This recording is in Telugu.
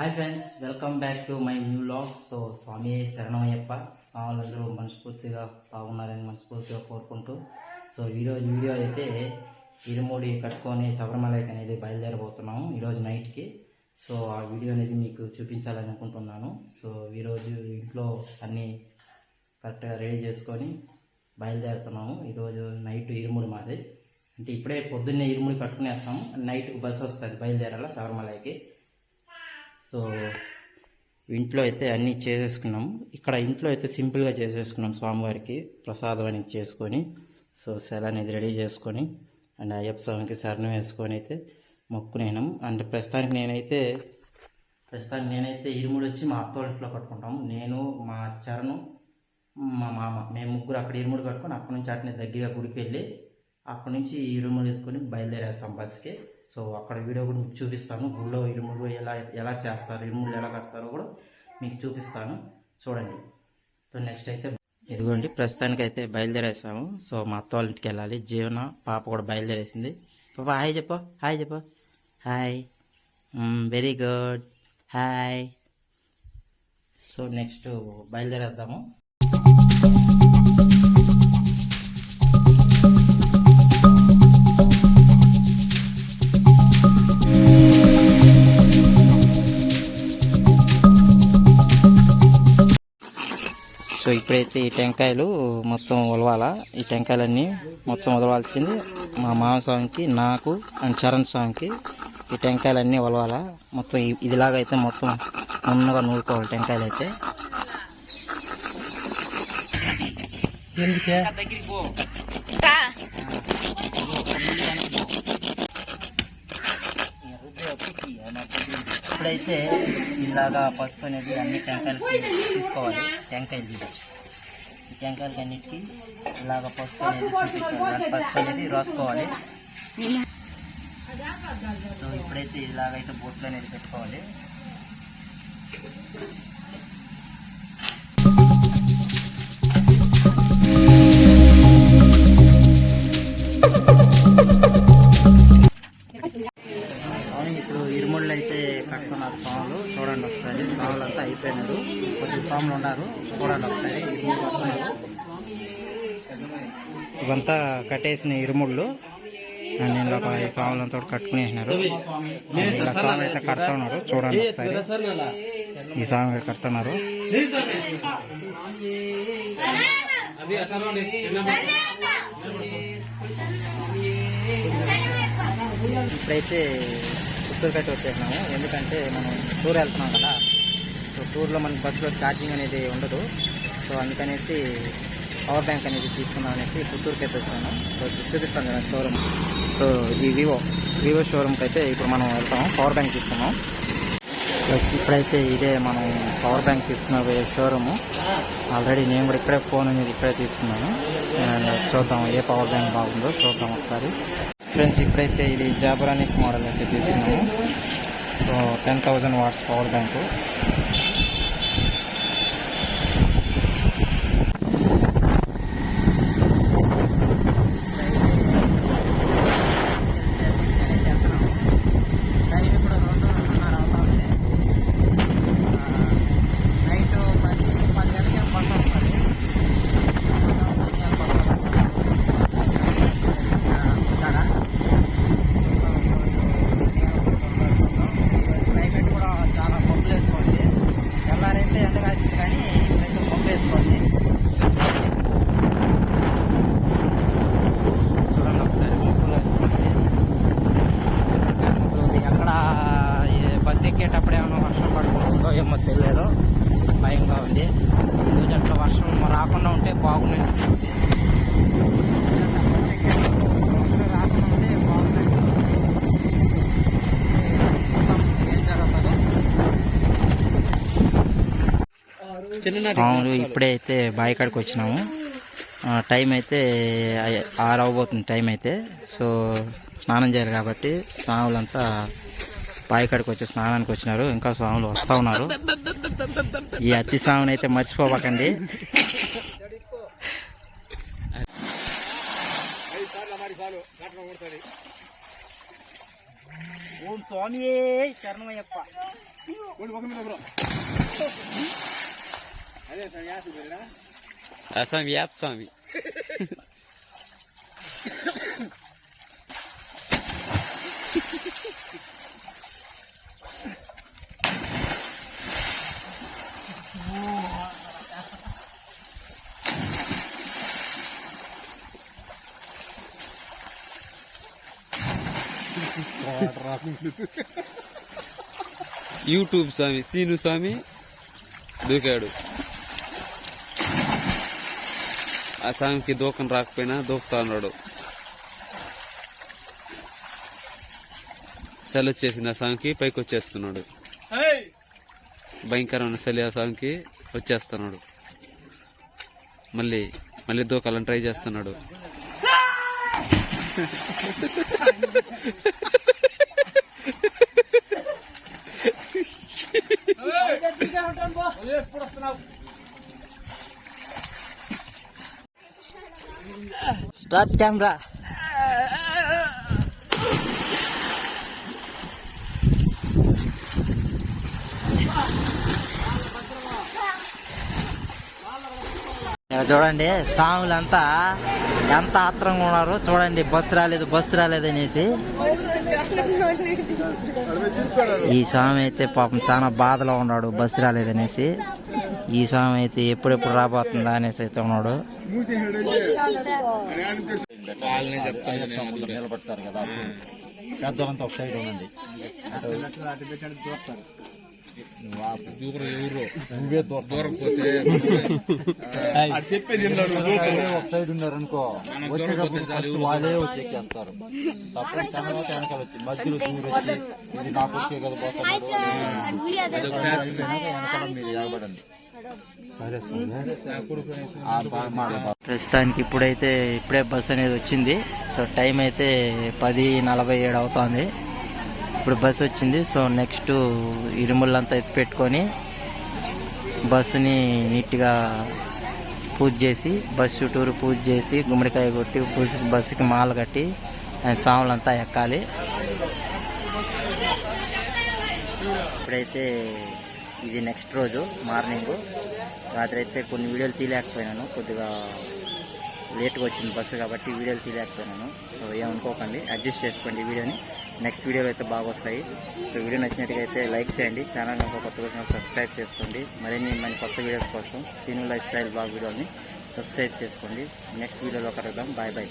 Hi friends welcome back to my new vlog so Swami శరణమయ్యప్ప వాళ్ళందరూ మనస్ఫూర్తిగా బాగున్నారని మనస్ఫూర్తిగా కోరుకుంటూ. సో ఈరోజు వీడియో అయితే ఇరుముడి కట్టుకొని శబరిమలకి అనేది బయలుదేరబోతున్నాము ఈరోజు నైట్కి. సో ఆ వీడియో అనేది మీకు చూపించాలని అనుకుంటున్నాను సో ఈరోజు ఇంట్లో అన్నీ కరెక్ట్గా రెడీ చేసుకొని బయలుదేరుతున్నాము. ఈరోజు నైట్ ఇరుముడి మాది. అంటే ఇప్పుడే పొద్దున్నే ఇరుముడి కట్టుకునేస్తాము. నైట్కి బస్సు వస్తుంది బయలుదేరాలా శబరిమలకి. సో ఇంట్లో అయితే అన్నీ చేసేసుకున్నాము ఇక్కడ ఇంట్లో అయితే సింపుల్గా చేసేసుకున్నాం స్వామివారికి ప్రసాదం అనేది చేసుకొని. సో సెల అనేది రెడీ చేసుకొని అండ్ అయ్యప్ప స్వామికి శరణం వేసుకొని అయితే మొక్కునేనాం. అండ్ ప్రస్తుతానికి నేనైతే ప్రస్తుతానికి నేనైతే ఇరుముడు వచ్చి మా అత్తో ఇంట్లో కట్టుకుంటాం నేను మా చరణు మా మామ మేము ముగ్గురు అక్కడ ఇరుముడు కట్టుకొని అక్కడి నుంచి అట్నే దగ్గరగా గుడికి వెళ్ళి అక్కడి నుంచి ఇరుముడు ఎత్తుకొని బయలుదేరేస్తాం బస్కి సో అక్కడ వీడియో కూడా మీకు చూపిస్తాను. గుళ్ళో ఇరుములు ఎలా ఎలా చేస్తారు ఇరుములు ఎలా కడతారో కూడా మీకు చూపిస్తాను. చూడండి. సో నెక్స్ట్ అయితే ఇదిగోండి ప్రస్తుతానికి అయితే బయలుదేరేసాము. సో మా అత్త వాళ్ళ ఇంటికి వెళ్ళాలి. జీవన పాప కూడా బయలుదేరేసింది. పాప హాయ్ చెప్పు హాయ్ చెప్పు. Hi. Very good hi. So next బయలుదేరేద్దాము. So ఇప్పుడైతే ఈ టెంకాయలు మొత్తం ఉలవాలా. ఈ టెంకాయలన్నీ మొత్తం ఉలవాల్సింది మా మామ స్వామికి నాకు అండ్ చరణ్ స్వామికి. ఈ టెంకాయలన్నీ ఉలవాలా. మొత్తం ఇదిలాగా అయితే మొత్తం నున్నగా నూరుకోవాలి టెంకాయలు అయితే ఎందుకే ఇప్పుడైతే ఇలాగా పసుపు అనేది అన్ని టెంకాయలకి తీసుకోవాలి. టెంకాయలు తీయచ్చు ఈ టెంకాయలకి అన్నిటికీ ఇలాగ పసుపు అనేది చూపించాలి పసుపు అనేది రాసుకోవాలి. సో ఇప్పుడైతే ఇలాగైతే బోట్లు అనేది పెట్టుకోవాలి. ఇప్పుడు ఇరుముళ్ళు అయితే కట్టుకున్నారు స్వాములు. చూడండి ఒకసారి. స్వాములు అంతా అయిపోయినారు. కొంచెం స్వాములు ఉన్నారు. చూడండి ఒకసారి. ఇవంతా కట్టేసిన ఇరుముళ్ళు. అండ్ నేను ఒక ఈ స్వాములంతా కూడా కట్టుకునేసినారు. ఇలా స్వామి అయితే కడుతున్నారు చూడండి ఒకసారి. ఈ స్వామి కడుతున్నారు ఇప్పుడైతే పుత్తూరుకైతే వచ్చేసినాము. ఎందుకంటే మనం టూర్ వెళ్తున్నాం కదా. సో టూర్లో మనకి బస్సులో ఛార్జింగ్ అనేది ఉండదు. సో అందుకనేసి పవర్ బ్యాంక్ అనేది తీసుకుందాం అనేసి పుత్తూరుకి అయితే వచ్చాను సో చూపిస్తాం చూపిస్తాను కదా షోరూమ్ సో ఈ వివో వివో షోరూమ్కి అయితే ఇప్పుడు మనం వెళ్తాము. పవర్ బ్యాంక్ తీసుకున్నాం ప్లస్ ఇప్పుడైతే ఇదే మనం పవర్ బ్యాంక్ తీసుకున్న షోరూము ఆల్రెడీ నేను కూడా ఇక్కడే ఫోన్ అనేది ఇక్కడే తీసుకున్నాను. అండ్ చూద్దాం ఏ పవర్ బ్యాంక్ బాగుందో. చూద్దాం ఒకసారి. ఫ్రెండ్స్ ఇప్పుడైతే ఇది జాబరానిక్ మోడల్ అయితే తీసుకున్నాము. So ten thousand watts power bank time ఇప్పుడు రెండు రెండున్నర అవుతుంది నైట్ పది పది గంటలకి బస్ వస్తుంది క్లైమేట్ కూడా చాలా పంపులు వేసుకోండి తెల్లారైతే ఎండ కాసింది కానీ ఇప్పుడైతే పంపు వేసుకోండి చూడండి ఒకసారి పంపులు వేసుకోండి ఇప్పుడు ఎక్కడ ఈ బస్సు ఎక్కేటప్పుడు ఏమైనా వర్షం పడుతుందో ఏమో తెలియదు. భయంగా ఉంది. ఈరోజు అట్లా వర్షం రాకుండా ఉంటే బాగుంది అవును ఇప్పుడే అయితే బావి కాడికి వచ్చినాము. టైం అయితే ఆరు అవ్వబోతుంది టైం అయితే. సో స్నానం చేయాలి కాబట్టి స్వాములంతా బావి కాడికి వచ్చి స్నానానికి వచ్చినారు ఇంకా స్వాములు వస్తూ ఉన్నారు. ఈ అతి స్వామిని అయితే మర్చిపోబాకండి. ఓం స్వామి శరణమయ్యప్ప. స్వామి. యూట్యూబ్ స్వామి సీను స్వామి దూకాడు. ఆ స్వామికి దూకం రాకపోయినా దూకుతా ఉన్నాడు చలి వచ్చేసింది ఆ స్వామికి పైకి వచ్చేస్తున్నాడు. భయంకరమైన చలి ఆ స్వామికి వచ్చేస్తున్నాడు. మళ్ళీ మళ్ళీ దూకాలని ట్రై చేస్తున్నాడు. స్టార్ట్ కెమెరా చూడండి సాములంతా ఎంత ఆత్రంగా ఉన్నారు. చూడండి బస్సు రాలేదు బస్సు రాలేదు అనేసి. ఈ స్వామి అయితే పాపం చాలా బాధలో ఉన్నాడు బస్సు రాలేదనేసి ఈ స్వామి అయితే ఎప్పుడెప్పుడు రాబోతుందా అనేసి అయితే ఉన్నాడు. నిలబడతారు కదా. పెద్దలంతా ఒక సైడ్ ఉండండి. నువ్వే దూరం పోతే ఒక సైడ్ ఉన్నారనుకో వచ్చేటప్పుడు వాళ్ళే వచ్చి ఎక్కేస్తారు తప్పుడు తర్వాత వెనకాల వచ్చి మధ్యలో దూరం వచ్చి ఇది నాకు వచ్చే కదా పోతున్నారు వెనకాల మీరు ఎగబడండి ప్రస్తుతానికి ఇప్పుడైతే ఇప్పుడే బస్ అనేది వచ్చింది. సో టైం అయితే పది నలభై ఏడు అవుతోంది. ఇప్పుడు బస్ వచ్చింది. సో నెక్స్ట్ ఇరుముళ్ళంతా ఎత్తి పెట్టుకొని బస్సుని నీట్గా పూజ చేసి బస్ చుట్టూరు పూజ చేసి గుమ్మడికాయ కొట్టి బస్సు బస్సుకి మాల కట్టి సాములంతా ఎక్కాలి. ఇప్పుడైతే ఇది నెక్స్ట్ రోజు మార్నింగ్ రాత్రి అయితే కొన్ని వీడియోలు తీయలేకపోయినాను. కొద్దిగా లేట్గా వచ్చింది బస్సు కాబట్టి వీడియోలు తీయలేకపోయినాను. సో ఏమనుకోకండి అడ్జస్ట్ చేసుకోండి వీడియోని. నెక్స్ట్ వీడియోలు అయితే బాగా వస్తాయి. సో వీడియో నచ్చినట్టుగా అయితే లైక్ చేయండి. ఛానల్ ఒక కొత్త వచ్చిన సబ్స్క్రైబ్ చేసుకోండి. మరిన్ని మంచి కొత్త వీడియోస్ కోసం సీను లైఫ్ స్టైల్ బాగా వీడియోని సబ్స్క్రైబ్ చేసుకోండి. నెక్స్ట్ వీడియోలో కలుద్దాం. Bye bye